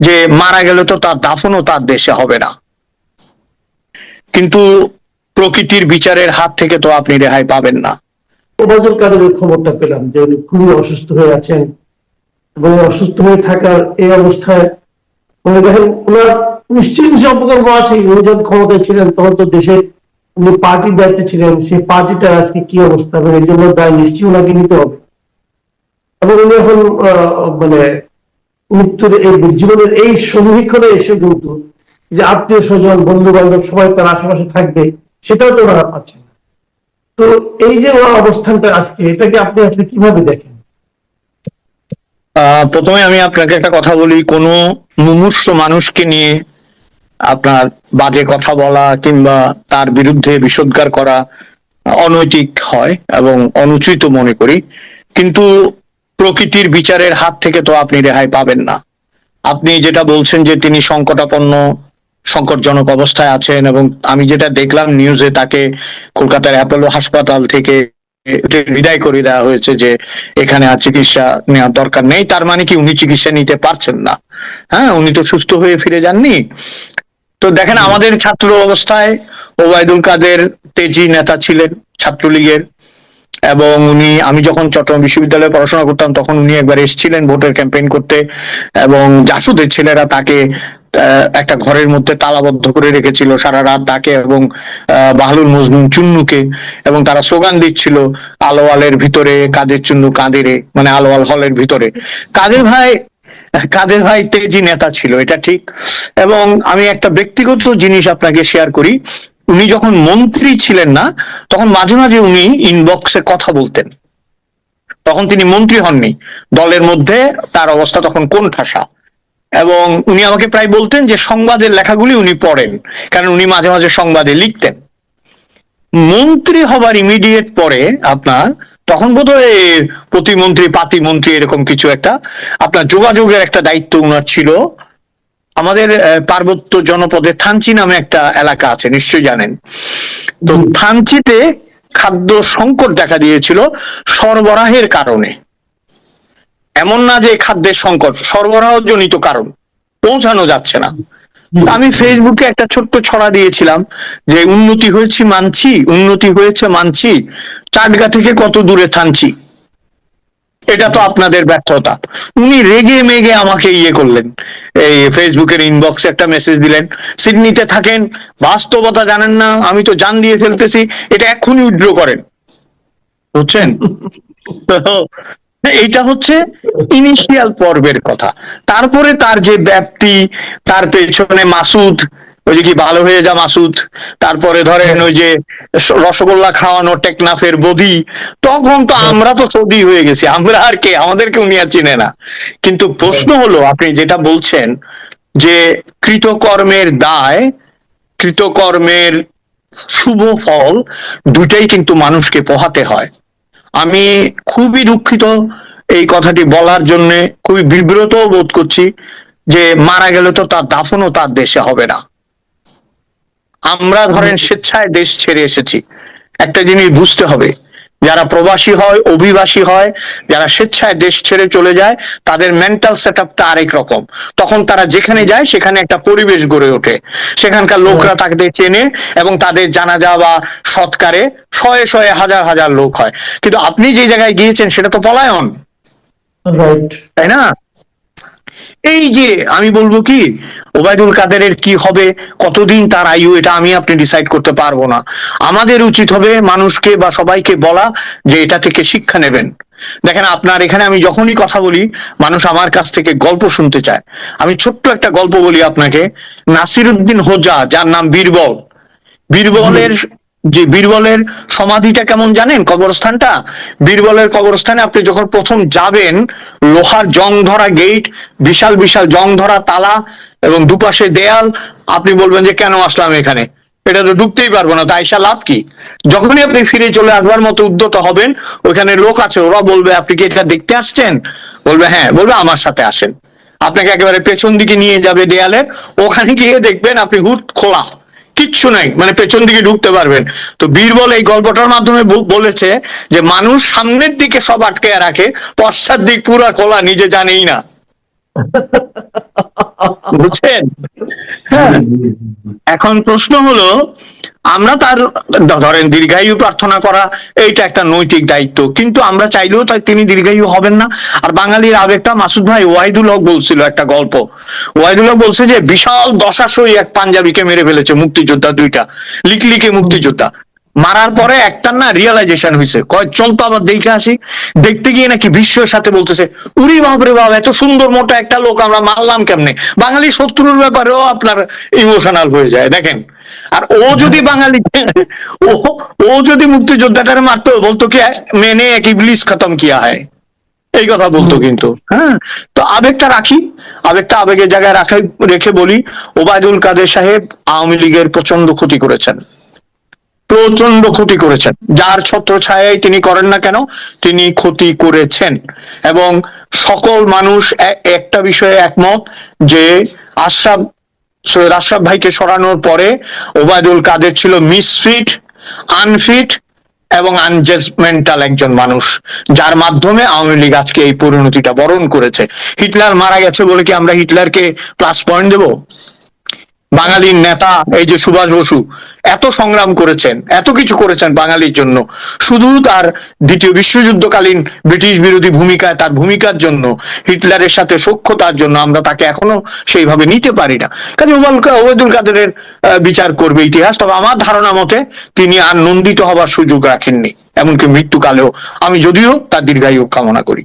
যে মারা গেলে তো তার দাফনও তার দেশে হবে না। কিন্তু প্রকৃতির বিচারের হাত থেকে তো আপনি রেহাই পাবেন না। ওবায়দুল কাদেরের খবরটা পেলাম যে উনি খুবই অসুস্থ হয়ে আছেন এবং অসুস্থ হয়ে থাকার এই অবস্থায় উনি দেখেন ওনার কিছু অপকর্ম আছে, উনি যখন ক্ষমতায় ছিলেন তখন তো দেশে উনি পার্টির দায়িত্বে ছিলেন, সেই পার্টিটা আজকে কি অবস্থা? এবং এই জন্য দায় নিশ্চয়ই ওনাকে নিতে হবে। এবং উনি এখন মানে মৃত্যুর এই জীবনের এই সমীক্ষণে এসে কিন্তু যে আত্মীয় স্বজন বন্ধু বান্ধব সবাই তার আশেপাশে থাকবে, সেটাও তো ওনারা পাচ্ছেন না। তো এই যে ওনার অবস্থানটা আজকে, এটাকে আপনি আসলে কীভাবে দেখেন? প্রথমে আমি আপনাকে একটা কথা বলি, কোনো মুমূর্ষ মানুষকে নিয়ে আপনার বাজে কথা বলা কিংবা তার বিরুদ্ধে বিষোদ্গার করা অনৈতিক হয় এবং অনুচিত মনে করি। কিন্তু প্রকৃতির বিচারের হাত থেকে তো আপনি রেহাই পাবেন না। আপনি যেটা বলছেন যে তিনি সংকটাপন্ন, সংকটজনক অবস্থায় আছেন এবং আমি যেটা দেখলাম নিউজে তাকে কলকাতার অ্যাপোলো হাসপাতাল থেকে বিদায় করে দেওয়া হয়েছে যে এখানে আর চিকিৎসা নেওয়ার দরকার নেই। তার মানে কি উনি চিকিৎসা নিতে পারছেন না? হ্যাঁ উনি তো সুস্থ হয়ে ফিরে যাননি। তো দেখেন, আমাদের ছাত্র অবস্থায় ওবায়দুল কাদের তেজি নেতা ছিলেন, ছাত্রলীগের। এবং উনি, আমি যখন চট্টগ্রাম বিশ্ববিদ্যালয়ে পড়াশোনা করতাম, তখন উনি একবার এসেছিলেন ভোটের ক্যাম্পেইন করতে এবং জাসুদের ছেলেরা তাকে একটা ঘরের মধ্যে তালাবদ্ধ করে রেখেছিল সারা রাত তাকে এবং বাহলুল মজনুন চুন্নুকে এবং তারা স্লোগান দিচ্ছিল, আলোয়ালের ভিতরে, কাদের চুন্নু কাঁদেরে মানে আলোয়াল হলের ভিতরে। কাদের ভাই কাদের ভাই তেজি নেতা ছিল, এটা ঠিক। এবং আমি একটা ব্যক্তিগত জিনিস আপনাকে শেয়ার করি। উনি যখন মন্ত্রী ছিলেন না, তখন মাঝে মাঝে উনি ইনবক্সে কথা বলতেন। তখন তিনি মন্ত্রী হননি। দলের মধ্যে তার অবস্থা তখন কোন ঠাসা এবং উনি আমাকে প্রায় বলতেন যে সংবাদের লেখাগুলি উনি পড়েন, কারণ উনি মাঝে মাঝে সংবাদে লিখতেন। মন্ত্রী হবার ইমিডিয়েট পরে আপনার, তখন বোধ বোধহয় প্রতিমন্ত্রী, পাতিমন্ত্রী এরকম কিছু একটা, আপনার যোগাযোগের একটা দায়িত্ব উনার ছিল আমাদের পার্বত্য জনপদে থানচি নামে একটা এলাকা আছে নিশ্চয়ই জানেন। তো থানচিতে খাদ্য সংকট দেখা দিয়েছিল সরবরাহের কারণে। এমন না যে খাদ্যের সংকট সরবরাহ জনিত কারণ পৌঁছানো যাচ্ছে না। আমি ফেসবুকে একটা ছোট্ট ছড়া দিয়েছিলাম যে উন্নতি হয়েছি মানছি উন্নতি হয়েছে মানছি চাটগা থেকে কত দূরে থানছি? এটা তো আপনাদের ব্যর্থতা। উনি রেগে মেগে আমাকে ইয়ে করলেন। ফেসবুকের ইনবক্সে একটা মেসেজ দিলেন, সিডনিতে থাকেন, বাস্তবতা জানেন না, আমি তো জান দিয়ে ফেলতেছি। এটা এখনই উইড্র করেন। বুঝছেন? এইটা হচ্ছে ইনিশিয়াল পর্বের কথা। তারপরে তার যে ব্যাপ্তি, তার পেছনে মাসুদ ওই যে কি ভালো হয়ে যা মাসুদ তারপরে ধরেন ওই যে রসগোল্লা খাওয়ানো টেকনাফের বদি তখন তো আমরা তো সৌদি হয়ে গেছি আমরা আর কে আমাদেরকে উনি আর চিনে না। কিন্তু প্রশ্ন হলো আপনি যেটা বলছেন যে কৃতকর্মের দায় কৃতকর্মের শুভ ফল দুটাই কিন্তু মানুষকে পোহাতে হয়। আমি খুবই দুঃখিত এই কথাটি বলার জন্য খুবই বিব্রত বোধ করছি যে মারা গেলে তো তার দাফনও তার দেশে হবে না। আমরা ধরেন স্বেচ্ছায় দেশ ছেড়ে এসেছি। একটা জিনিস বুঝতে হবে যারা প্রবাসী হয় অভিবাসী হয় যারা স্বেচ্ছায় দেশ ছেড়ে চলে যায় তাদের মেন্টাল সেট আপটা আরেক রকম। তখন তারা যেখানে যায় সেখানে একটা পরিবেশ গড়ে ওঠে। সেখানকার লোকরা তাদের চেনে এবং তাদের জানাজা বা সৎকারে শয়ে শয়ে হাজার হাজার লোক হয়। কিন্তু আপনি যে জায়গায় গিয়েছেন সেটা তো পলায়ন। তাই না? এই যে, আমি বলব কি, ওবায়দুল কাদেরের কি হবে, কতদিন তার আয়ু, এটা আমি আপনি ডিসাইড করতে পারব না। আমাদের উচিত হবে মানুষকে বা সবাইকে বলা যে এটা থেকে শিক্ষা নেবেন। দেখেন আপনার এখানে আমি যখনই কথা বলি, মানুষ আমার কাছ থেকে গল্প শুনতে চায়। আমি ছোট্ট একটা গল্প বলি আপনাকে। নাসিরুদ্দিন হোজা, যার নাম বীরবল। বীরবলের যে বীরবলের সমাধিটা কেমন জানেন? কবরস্থানটা? বীরবলের কবরস্থানে আপনি যখন প্রথম যাবেন, লোহার জং ধরা গেট বিশাল বিশাল জং ধরা তালা এবং দুপাশে দেয়াল, আপনি বলবেন যে কেন আসলাম এখানে? এটা তো ঢুকতেই পারব না তাই লাভ কি? যখনই আপনি ফিরে চলে আসবার মতো উদ্যত হবেন, ওখানে লোক আছে, ওরা বলবে, আপনি কি এটা দেখতে আসছেন? বলবে হ্যাঁ। বলবে, আমার সাথে আসেন। আপনাকে একেবারে পেছন দিকে নিয়ে যাবে দেয়ালের, ওখানে গিয়ে দেখবেন আপনি হুট খোলা। কিচ্ছু নাই মানে পেছন দিকে ঢুকতে পারবেন। তো বীরবল এই গল্পটার মাধ্যমে বলেছে যে মানুষ সামনের দিকে সব আটকে রাখে পশ্চাৎ দিক পুরা খোলা নিজে জানেই না। বুঝছেন? হ্যাঁ এখন প্রশ্ন হলো আমরা তার ধরেন দীর্ঘায়ু প্রার্থনা করা, এইটা একটা নৈতিক দায়িত্ব। কিন্তু আমরা চাইলেও তাই তিনি দীর্ঘায়ু হবেন না। আর বাঙালির আবেগটা মাসুদ ভাই ওয়াহিদুল হক বলছিল একটা গল্প। ওয়াহিদুল হক বলছে যে, বিশাল দশাশই এক পাঞ্জাবিকে মেরে ফেলেছে মুক্তিযোদ্ধা দুইটা। লিকলিকে মুক্তিযোদ্ধা। মারার পরে একটা না রিয়েলাইজেশন হয়েছে কয় চল তো আবার দেখে আসি। দেখতে গিয়ে নাকি বিশ্বের সাথে বলতেছে উরি বাপরে বাপ এত সুন্দর মোটা একটা লোক আমরা মারলাম কেমনে? বাঙালি শত্রুর ব্যাপারেও আপনার ইমোশনাল হয়ে যায় দেখেন। আর ও যদি বাঙালি ও ও যদি মুক্তিযোদ্ধাটারে মারতো বলতো কি মেনে এক ইবলিস খতম কিয়া হয় এই কথা বলতো কিন্তু। হ্যাঁ তো আবেগটা রাখি। আবেগটা আবেগের জায়গায় রাখাই রেখে বলি ওবায়দুল কাদের সাহেব আওয়ামী লীগের প্রচণ্ড ক্ষতি করেছেন। প্রচণ্ড ক্ষতি করেছেন। যার ছত্র ছায়াই তিনি করেন না কেন, তিনি ক্ষতি করেছেন। এবং সকল মানুষ একটা বিষয়ে একমত যে আশরাফ, সৈয়দ আশরাফ ভাইকে সরানোর পরে ওবায়দুল কাদের ছিল মিসফিট, আনফিট এবং আনজাজমেন্টাল একজন মানুষ, যার মাধ্যমে আওয়ামী লীগ আজকে এই পরিণতিটা বরণ করেছে। হিটলার মারা গেছে বলে কি আমরা হিটলারকে প্লাস পয়েন্ট দেবো? বাঙালির নেতা, এই যে সুভাষ বসু, এত সংগ্রাম করেছেন, এত কিছু করেছেন বাঙালির জন্য। শুধু তার দ্বিতীয় বিশ্বযুদ্ধকালীন ব্রিটিশ বিরোধী ভূমিকায়, তার ভূমিকার জন্য, হিটলারের সাথে সখ্যতার জন্য আমরা তাকে এখনও সেইভাবে নিতে পারি না। কাজে ওবায়দুল- কাদেরের বিচার করবে ইতিহাস, তবে আমার ধারণা মতে তিনি আর নন্দিত হবার সুযোগ রাখেননি, এমনকি মৃত্যুকালেও। আমি যদিও তার দীর্ঘায়ু কামনা করি।